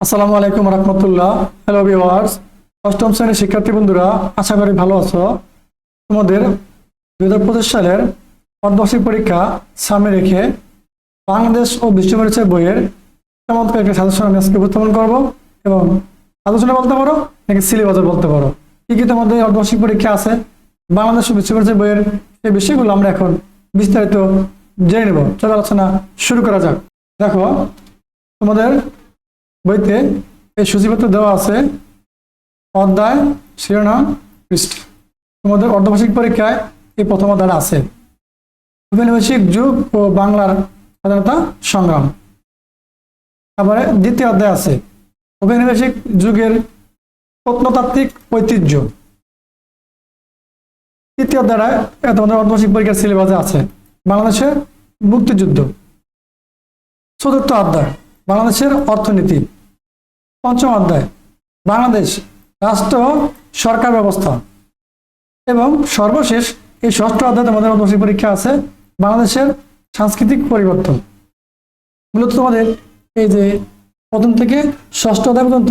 আসসালামু আলাইকুম রহমতুল্লাহ। Hello viewers অষ্টম শ্রেণির শিক্ষার্থী বন্ধুরা, আশা করি ভালো আছো। তোমাদের দুই হাজার পঁচিশ সালের অর্ধবার্ষিক পরীক্ষা সামনে রেখে বাংলাদেশ ও বিশ্বভারতের বইয়ের চমৎকার একটা সাজেশন আমি আজকে উপস্থাপন করব এবং আলোচনা বলতে পারো নাকি সিলেবাসও বলতে পারো। কি কি তোমাদের অর্ধবার্ষিক পরীক্ষা আছে, বাংলাদেশ ও বিশ্বভারতের বইয়ের এই বিষয়গুলো আমরা এখন বিস্তারিত জেনে নেব। চলো আলোচনা শুরু করা যাক। দেখো, তোমাদের বইতে এই সূচিপত্র দেওয়া আছে, অধ্যায়, শিরোনাম, পৃষ্ঠা। তোমাদের অর্ধবার্ষিক পরীক্ষায় এই প্রথম অধ্যায় আছে। ঔপনিবেশিক যুগ ও বাংলার স্বাধীনতা সংগ্রাম। তারপরে দ্বিতীয় অধ্যায় আছে ঔপনিবেশিক যুগের প্রত্নতাত্ত্বিক ঐতিহ্য। তৃতীয় অধ্যায় তোমাদের অর্ধবার্ষিক পরীক্ষার সিলেবাসে আছে, বাংলাদেশের মুক্তিযুদ্ধ। চতুর্থ অধ্যায়, বাংলাদেশের অর্থনীতি। পঞ্চম অধ্যায়, বাংলাদেশ রাষ্ট্র সরকার ব্যবস্থা। এবং সর্বশেষ এই ষষ্ঠ অধ্যায় তোমাদের অর্ধবার্ষিক পরীক্ষা আছে, বাংলাদেশের সাংস্কৃতিক পরিবর্তন। মূলত তোমাদের এই যে প্রথম থেকে ষষ্ঠ অধ্যায় পর্যন্ত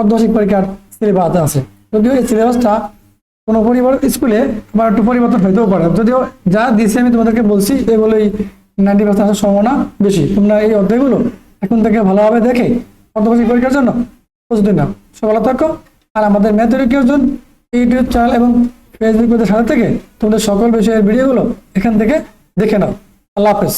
অর্ধবার্ষিক পরীক্ষার সিলেবাস আছে। যদিও এই সিলেবাসটা কোনো পরিবার স্কুলে আবার একটু পরিবর্তন হইতেও পারে। যদিও যা দিয়েছি আমি তোমাদেরকে বলছি, এগুলোই নাইনটি পার্সেন্ট আসার সম্ভাবনা বেশি। তোমরা এই অধ্যায়গুলো এখন থেকে ভালোভাবে দেখে অর্ধবার্ষিক পরীক্ষার জন্য প্রস্তুতি নাও। সব ভালো থাকো। আর আমাদের ম্যাথরিকের জন্য ইউটিউব চ্যানেল এবং ফেসবুক পেজের সাথে থেকে তোমাদের সকল বিষয়ের ভিডিওগুলো এখান থেকে দেখে নাও। আল্লাহ হাফেজ।